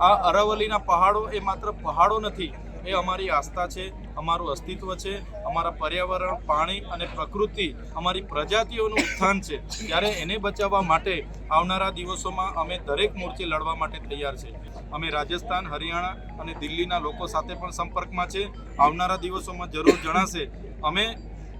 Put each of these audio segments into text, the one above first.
આ અરાવલીના પહાડો એ માત્ર પહાડો નથી, એ અમારી આસ્થા છે, અમારું અસ્તિત્વ છે, અમારા પર્યાવરણ, પાણી અને પ્રકૃતિ અમારી પ્રજાતિઓનું ઉત્થાન છે. ત્યારે એને બચાવવા માટે આવનારા દિવસોમાં અમે દરેક મોરચે લડવા માટે તૈયાર છે. અમે રાજસ્થાન, હરિયાણા અને દિલ્હીના લોકો સાથે પણ સંપર્કમાં છે. આવનારા દિવસોમાં જરૂર જણાશે. અમે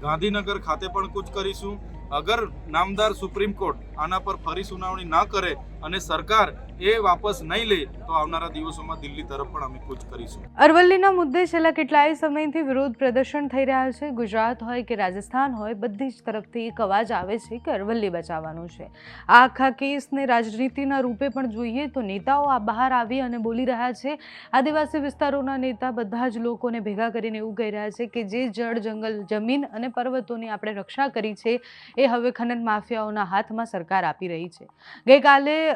ગાંધીનગર ખાતે પણ કૂચ કરીશું. અગર નામદાર સુપ્રીમ કોર્ટ આના પર ફરી સુનાવણી ના કરે અને સરકાર એ વાપસ નહીં લે તો આવનારા દિવસોમાં દિલ્હી તરફ પણ અમે કૂચ કરીશું. અરવલ્લીના મુદ્દે છેલ્લા કેટલાય સમયથી વિરોધ પ્રદર્શન થઈ રહ્યા છે. ગુજરાત હોય કે રાજસ્થાન હોય, બધી જ તરફથી એક અવાજ આવે છે કે અરવલ્લી બચાવવાનું છે. આ આખા કેસને રાજનીતિના રૂપે પણ જોઈએ તો નેતાઓ આ બહાર આવી અને બોલી રહ્યા છે. આદિવાસી વિસ્તારોના નેતા બધા જ લોકોને ભેગા કરીને એવું કહી રહ્યા છે કે જે જળ, જંગલ, જમીન અને પર્વતોની આપણે રક્ષા કરી છે, એ હવે ખનન માફિયાઓના હાથમાં સરકાર આપી રહી છે. ગઈકાલે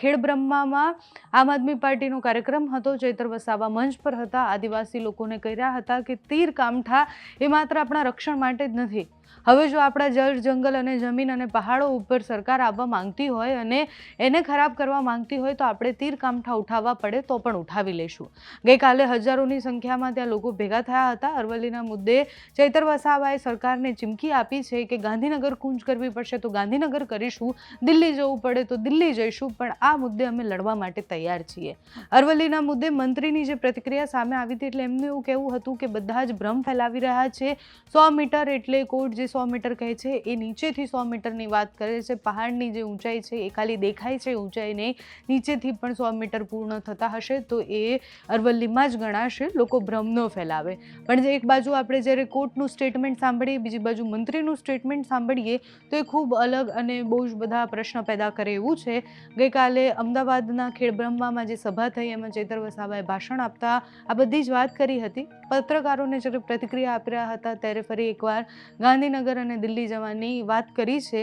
ખેડ બ્રહ્મામાં આમ આદમી પાર્ટીનો કાર્યક્રમ હતો. ચૈતર વસાવા મંચ પર હતા. આદિવાસી લોકોને કહી રહ્યા હતા કે તીર કામઠા એ માત્ર આપણા રક્ષણ માટે જ નથી. હવે જો આપણા જળ, જંગલ અને જમીન અને પહાડો ઉપર સરકાર આવવા માંગતી હોય અને એને ખરાબ કરવા માંગતી હોય તો આપણે તીર કામઠા ઉઠાવવા પડે તો પણ ઉઠાવી લઈશું. ગઈકાલે હજારોની સંખ્યામાં ત્યાં લોકો ભેગા થયા હતા. અરવલ્લીના મુદ્દે ચૈતર વસાવાએ સરકારને ચીમકી આપી છે કે ગાંધીનગર કૂંજ કરવી પડશે તો ગાંધીનગર કરીશું. દિલ્હી જવું પડે તો દિલ્હી જઈશું. પણ આ મુદ્દે અમે લડવા માટે તૈયાર છીએ. અરવલ્લીના મુદ્દે મંત્રીની જે પ્રતિક્રિયા સામે આવી હતી એટલે એમનું એવું કહેવું હતું કે બધા જ ભ્રમ ફેલાવી રહ્યા છે. સો મીટર એટલે કોર્ટ જે સો મીટર કહે છે, એ નીચેથી સો મીટરની વાત કરે છે. પહાડની જે ઊંચાઈ છે, એ ખાલી દેખાય છે ઊંચાઈ નહીં. નીચેથી પણ સો મીટર પૂર્ણ થતા હશે, તો એ અરવલ્લીમાં જ ગણાશે. લોકો ભ્રમ ન ફેલાવે. પણ જે એક બાજુ આપણે જ્યારે કોર્ટનું સ્ટેટમેન્ટ સાંભળીએ, બીજી બાજુ મંત્રીનું સ્ટેટમેન્ટ સાંભળીએ, તો એ ખૂબ અલગ અને બહુ જ બધા પ્રશ્ન પેદા કરે એવું છે. ગઈકાલે અમદાવાદના ખેડબ્રહ્મામાં જે સભા થઈ, એમાં ચૈતર વસાવાએ ભાષણ આપતા આ બધી જ વાત કરી હતી. પત્રકારોને જ્યારે પ્રતિક્રિયા આપી રહ્યા હતા, ત્યારે ફરી એકવાર ગાંધીનગર અને દિલ્હી જવાની વાત કરી છે.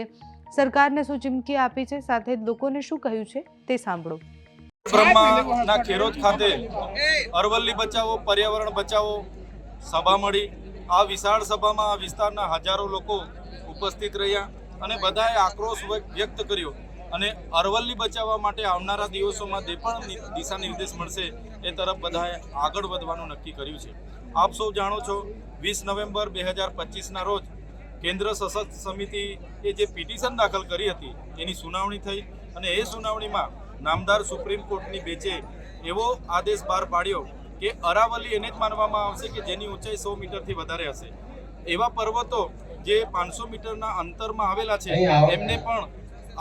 સરકારને શું ચીમકી આપી છે, સાથે લોકોને શું કહ્યું છે, તે સાંભળો. બ્રહ્માના ખેરોદ ખાતે અરવલ્લી બચાવો, પર્યાવરણ બચાવો સભા મળી. આ વિશાળ સભામાં આ વિસ્તારના હજારો લોકો ઉપસ્થિત રહ્યા અને બધાએ આક્રોશ વ્યક્ત કર્યો. અને અરવલ્લી બચાવવા માટે આવનારા દિવસોમાં જે પણ દિશા નિર્દેશ મળશે એ તરફ બધાએ આગળ વધવાનું નક્કી કર્યું છે. આપ સૌ જાણો છો વીસ નવેમ્બર બે હજાર પચીસના રોજ કેન્દ્ર સશસ્ત્ર સમિતિએ જે પિટિશન દાખલ કરી હતી એની સુનાવણી થઈ અને એ સુનાવણીમાં નામદાર સુપ્રીમ કોર્ટની બેચે એવો આદેશ બહાર પાડ્યો કે અરાવલી એને જ માનવામાં આવશે કે જેની ઊંચાઈ સો મીટરથી વધારે હશે. એવા પર્વતો જે પાંચસો મીટરના અંતરમાં આવેલા છે એમને પણ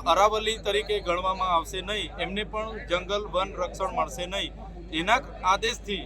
અરાવલી તરીકે ગણવામાં આવશે નહીં. એમને પણ જંગલ, વન રક્ષણ મળશે નહીં. એના આદેશથી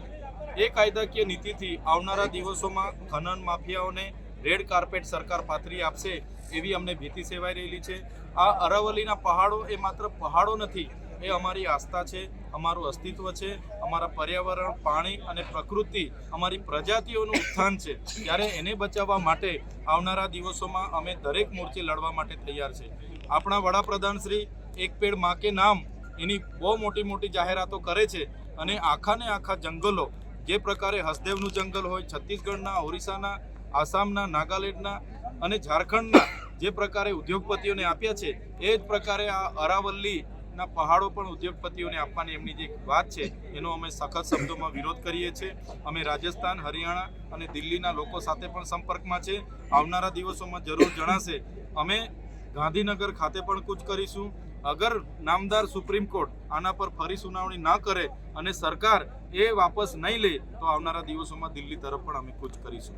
એ કાયદાકીય નીતિથી આવનારા દિવસોમાં ખનન માફિયાઓને રેડ કાર્પેટ સરકાર પાથરી આપશે એવી અમને ભીતિ સેવાઈ રહેલી છે. આ અરાવલીના પહાડો એ માત્ર પહાડો નથી, એ અમારી આસ્થા છે, અમારું અસ્તિત્વ છે, અમારા પર્યાવરણ, પાણી અને પ્રકૃતિ અમારી પ્રજાતિઓનું ઉત્થાન છે. ત્યારે એને બચાવવા માટે આવનારા દિવસોમાં અમે દરેક મોરચે લડવા માટે તૈયાર છે. આપણા વડાપ્રધાન શ્રી એક પેડમાં કે નામ એની બહુ મોટી મોટી જાહેરાતો કરે છે અને આખાને આખા જંગલો જે પ્રકારે હસદેવનું જંગલ હોય, છત્તીસગઢના, ઓરિસ્સાના, આસામના, નાગાલેન્ડના અને ઝારખંડના જે પ્રકારે ઉદ્યોગપતિઓને આપ્યા છે, એ જ પ્રકારે આ અરાવલ્લીના પહાડો પણ ઉદ્યોગપતિઓને આપવાની એમની જે વાત છે, એનો અમે સખત શબ્દોમાં વિરોધ કરીએ છીએ. અમે રાજસ્થાન, હરિયાણા અને દિલ્હીના લોકો સાથે પણ સંપર્કમાં છે. આવનારા દિવસોમાં જરૂર જણાશે. અમે ગાંધીનગર ખાતે પણ કૂચ કરીશું. અગર નામદાર સુપ્રીમ કોર્ટ આના પર ફરી સુનાવણી ના કરે અને સરકાર એ વાપસ નહીં લે, તો આવનારા દિવસોમાં દિલ્હી તરફ પણ અમે કૂચ કરીશું.